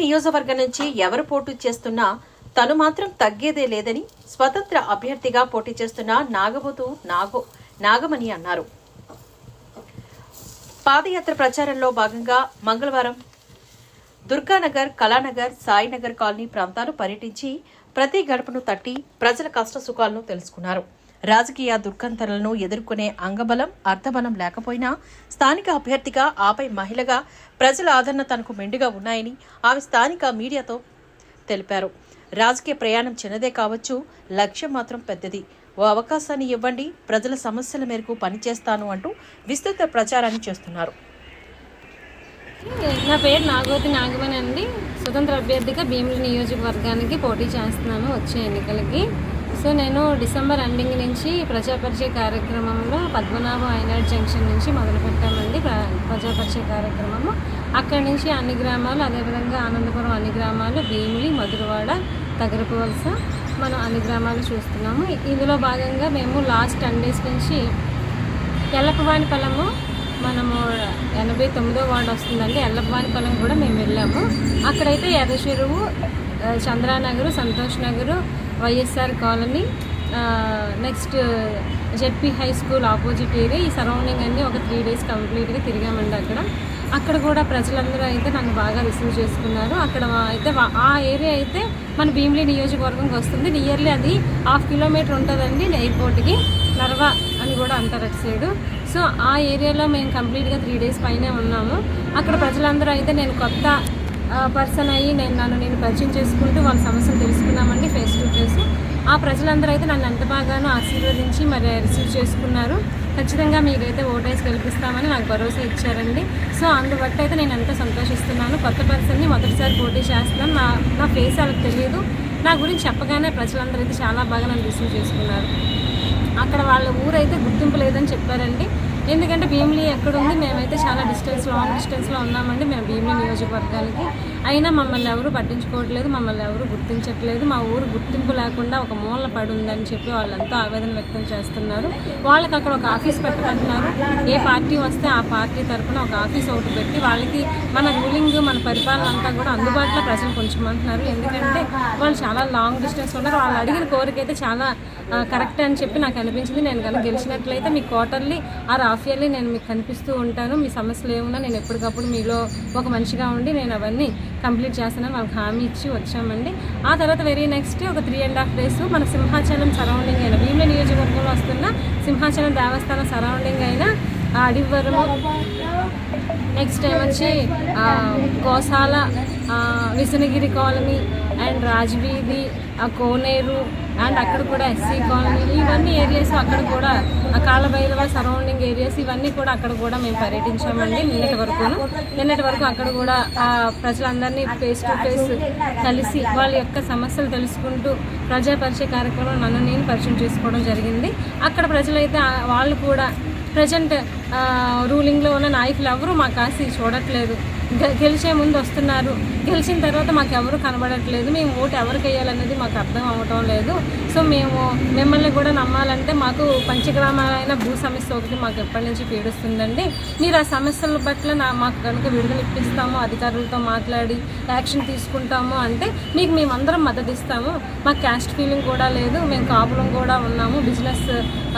నియోజకవర్గం నుంచి ఎవరు పోటీ చేస్తున్నా తను మాత్రం తగ్గేదే లేదని స్వతంత్ర అభ్యర్థిగా పోటీ చేస్తున్న నాగబోతు నాగో నాగమణి అన్నారు. పాదయాత్ర ప్రచారంలో భాగంగా మంగళవారం దుర్గానగర్ కళానగర్ సాయినగర్ కాలనీ ప్రాంతాలు పర్యటించి ప్రతి గడపను తట్టి ప్రజల కష్ట సుఖాలను తెలుసుకున్నారు. రాజకీయ దుర్గంధనలను ఎదుర్కొనే అంగబలం అర్థబలం లేకపోయినా స్థానిక అభ్యర్థిగా ఆపై మహిళగా ప్రజల ఆదరణ తనకు మెండుగా ఉన్నాయని ఆమె స్థానిక మీడియాతో తెలిపారు. రాజకీయ ప్రయాణం చిన్నదే కావచ్చు లక్ష్యం మాత్రం పెద్దది. ఓ అవకాశాన్ని ఇవ్వండి ప్రజల సమస్యల మేరకు పనిచేస్తాను అంటూ విస్తృత ప్రచారాన్ని చేస్తున్నారు. నా పేరు నాగోతి నాగమణి అండి. స్వతంత్ర అభ్యర్థిగా భీమిలి నియోజకవర్గానికి పోటీ చేస్తున్నాను వచ్చే ఎన్నికలకి. సో నేను డిసెంబర్ ఎండింగ్ నుంచి ప్రజాపరిచయ కార్యక్రమంలో పద్మనాభ ఐనాడ్ జంక్షన్ నుంచి మొదలుపెట్టామండి. ప్ర- ప్రజాపరిచయ కార్యక్రమము. అక్కడి నుంచి అన్ని గ్రామాలు అదేవిధంగా ఆనందపురం అన్ని గ్రామాలు భీమిలి మధురవాడ తగరపు వలస మనం అన్ని గ్రామాలు చూస్తున్నాము. ఇందులో భాగంగా మేము లాస్ట్ టెన్ డేస్ నుంచి ఎల్లపవానిపల్లము మనము ఎనభై తొమ్మిదో వార్డు వస్తుందండి. ఎల్లపవానిపల్లం కూడా మేము వెళ్ళాము. అక్కడైతే ఎర్ర చెరువు Chandranagar Santosh Nagar YSR colony next ZP high school opposite area. ఈ సరౌండింగ్ అన్నీ ఒక త్రీ డేస్ కంప్లీట్గా తిరిగామండి అక్కడ. అక్కడ కూడా ప్రజలందరూ అయితే నన్ను బాగా రిసీవ్ చేసుకున్నారు. అక్కడ అయితే ఆ ఏరియా అయితే మన భీమిలి నియోజకవర్గంకి వస్తుంది. నియర్లీ అది హాఫ్ కిలోమీటర్ ఉంటుందండి ఎయిర్పోర్ట్కి. నర్వా అని కూడా అంటారు అటు సైడు. సో ఆ ఏరియాలో మేము కంప్లీట్గా త్రీ డేస్ పైనే ఉన్నాము. అక్కడ ప్రజలందరూ అయితే నేను కొత్త పర్సన్ అయ్యి నేను నన్ను నేను పరిచయం చేసుకుంటూ వాళ్ళ సమస్యలు తెలుసుకున్నామండి ఫేస్ టు ఫేస్ ఆ ప్రజలందరూ అయితే నన్ను ఎంత బాగానో ఆశీర్వదించి మరి రిసీవ్ చేసుకున్నారు. ఖచ్చితంగా మీరైతే ఓటేసి గెలిపిస్తామని నాకు భరోసా ఇచ్చారండి. సో అందుబట్టి అయితే నేను ఎంతో సంతోషిస్తున్నాను. కొత్త పర్సన్ని మొదటిసారి పోటీ చేస్తున్నాను. నా నా ఫేస్ వాళ్ళకి తెలియదు. నా గురించి చెప్పగానే ప్రజలందరూ అయితే చాలా బాగా నన్ను రిసీవ్ చేసుకున్నారు. అక్కడ వాళ్ళ ఊరైతే గుర్తింపు లేదని చెప్పారండి. ఎందుకంటే భీమిలి ఎక్కడుంది? మేమైతే చాలా డిస్టెన్స్ లాంగ్ డిస్టెన్స్లో ఉన్నామండి. మేము భీమిలి నియోజకవర్గానికి. అయినా మమ్మల్ని ఎవరు పట్టించుకోవట్లేదు మమ్మల్ని ఎవరు గుర్తించట్లేదు. మా ఊరు గుర్తింపు లేకుండా ఒక మూల పడి ఉందని చెప్పి వాళ్ళంతా ఆవేదన వ్యక్తం చేస్తున్నారు. వాళ్ళకి అక్కడ ఒక ఆఫీస్ పెట్టమంటున్నారు. ఏ పార్టీ వస్తే ఆ పార్టీ తరఫున ఒక ఆఫీస్ ఒకటి పెట్టి వాళ్ళకి మన రూలింగ్ మన పరిపాలన అంతా కూడా అందుబాటులో ప్రజలు కొంచెమంటున్నారు ఎందుకంటే వాళ్ళు చాలా లాంగ్ డిస్టెన్స్ ఉన్నారు. వాళ్ళు అడిగిన కోరిక అయితే చాలా కరెక్ట్ అని చెప్పి నాకు అనిపించింది. నేను కనుక గెలిచినట్లయితే మీ క్వార్టర్లీ ఆ హాఫ్ ఇయర్లీ నేను మీకు కనిపిస్తూ ఉంటాను. మీ సమస్యలు ఏమున్నా నేను ఎప్పటికప్పుడు మీలో ఒక మనిషిగా ఉండి నేను అవన్నీ కంప్లీట్ చేస్తానని వాళ్ళకి హామీ ఇచ్చి వచ్చామండి. ఆ తర్వాత వెరీ నెక్స్ట్ ఒక త్రీ అండ్ హాఫ్ డేస్ మన సింహాచలం సరౌండింగ్ అయిన భీమిలి నియోజకవర్గంలో వస్తున్న సింహాచలం దేవస్థానం సరౌండింగ్ అయిన ఆ అడివరము నెక్స్ట్ టైం వచ్చి గోశాల విసనగిరి కాలనీ అండ్ రాజవీధి ఆ కోనేరు అండ్ అక్కడ కూడా ఎస్సీ కాలనీ ఇవన్నీ ఏరియాస్ అక్కడ కూడా ఆ కాలభైరవ సరౌండింగ్ ఏరియాస్ ఇవన్నీ కూడా అక్కడ కూడా మేము పర్యటించామండి నిన్నటి వరకు నిన్నటి వరకు అక్కడ కూడా ఆ ప్రజలందరినీ ఫేస్ టు ఫేస్ కలిసి వాళ్ళ యొక్క సమస్యలు తెలుసుకుంటూ ప్రజా పరిచయ కార్యక్రమం నన్ను నేను పరిచయం చేసుకోవడం జరిగింది. అక్కడ ప్రజలైతే వాళ్ళు కూడా ప్రజెంట్ రూలింగ్లో ఉన్న నాయకులు ఎవరూ మా కాసి చూడట్లేదు. గెలిచే ముందు వస్తున్నారు. గెలిచిన తర్వాత మాకు ఎవరు కనబడట్లేదు. మేము ఓటు ఎవరికి వేయాలనేది మాకు అర్థం అవ్వటం లేదు. సో మేము మిమ్మల్ని కూడా నమ్మాలంటే మాకు పంచగ్రామాలైన భూ సమస్య ఒకటి మాకు ఎప్పటి నుంచి పీడిస్తుందండి. మీరు ఆ సమస్యల పట్ల నా మాకు కనుక విడుదల ఇప్పిస్తాము అధికారులతో మాట్లాడి యాక్షన్ తీసుకుంటాము అంటే మీకు మేమందరం మద్దతు ఇస్తాము. మాకు క్యాస్ట్ ఫీలింగ్ కూడా లేదు. మేము కాపులం కూడా ఉన్నాము. బిజినెస్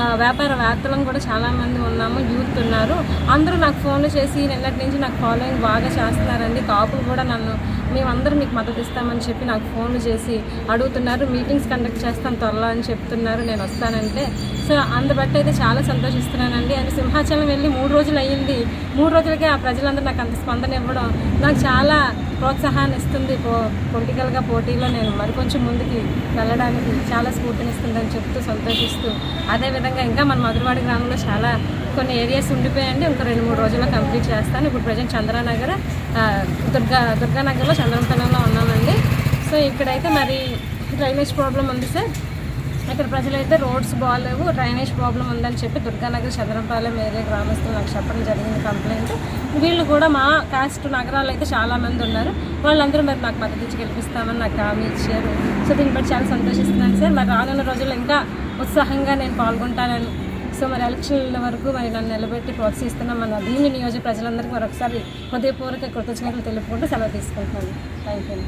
ఆ, వ్యాపారవేత్తలం కూడా చాలామంది ఉన్నాము. యూత్ ఉన్నారు. అందరూ నాకు ఫోన్లు చేసి నిన్నటి నుంచి నాకు ఫాలోయింగ్ బాగా చేస్తున్నారండి. కాపులు కూడా నన్ను మేమందరూ మీకు మద్దతు ఇస్తామని చెప్పి నాకు ఫోన్లు చేసి అడుగుతున్నారు. మీటింగ్స్ కండక్ట్ చేస్తాను త్వరలో అని చెప్తున్నారు. నేను వస్తానంటే సో అందుబట్టి అయితే చాలా సంతోషిస్తున్నానండి. అండ్ సింహాచలం వెళ్ళి మూడు రోజులు అయ్యింది. మూడు రోజులకే ఆ ప్రజలందరూ నాకు అంత స్పందన ఇవ్వడం నాకు చాలా ప్రోత్సాహాన్ని ఇస్తుంది. పో పొలిటికల్గా పోటీలో నేను మరికొంచెం ముందుకి వెళ్ళడానికి చాలా స్ఫూర్తినిస్తుందని చెప్తూ సంతోషిస్తూ అదేవిధంగా ఇంకా మన మధురవాడి గ్రామంలో చాలా కొన్ని ఏరియాస్ ఉండిపోయాయండి. ఇంకా రెండు మూడు రోజుల్లో కంప్లీట్ చేస్తాను. ఇప్పుడు ప్రజెంట్ చంద్రానగర్ దుర్గా దుర్గానగర్లో చంద్రపల్లంలో ఉన్నామండి. సో ఇక్కడైతే మరి డ్రైనేజ్ ప్రాబ్లం ఉంది సార్. ఇక్కడ ప్రజలైతే రోడ్స్ బాగాలేవు. డ్రైనేజ్ ప్రాబ్లం ఉందని చెప్పి దుర్గానగర్ చంద్రంపాలెం ఏరియా గ్రామస్తులు నాకు చెప్పడం జరిగింది కంప్లైంట్ వీళ్ళు కూడా మా కాస్ట్ నగరాలు అయితే చాలా మంది ఉన్నారు. వాళ్ళందరూ మరి నాకు మద్దతు ఇచ్చి గెలిపిస్తామని నాకు హామీ ఇచ్చారు. సో దీన్ని బట్టి చాలా సంతోషిస్తున్నాను సార్. మరి రానున్న రోజుల్లో ఇంకా ఉత్సాహంగా నేను పాల్గొంటానని సో మరి ఎలక్షన్ల వరకు మరి నన్ను నిలబెట్టి ప్రోత్సహిస్తున్న మన భీమి నియోజక ప్రజలందరికీ మరొకసారి హృదయపూర్వక కృతజ్ఞతలు తెలుపుకుంటూ సెలవు తీసుకుంటున్నాను. Thank you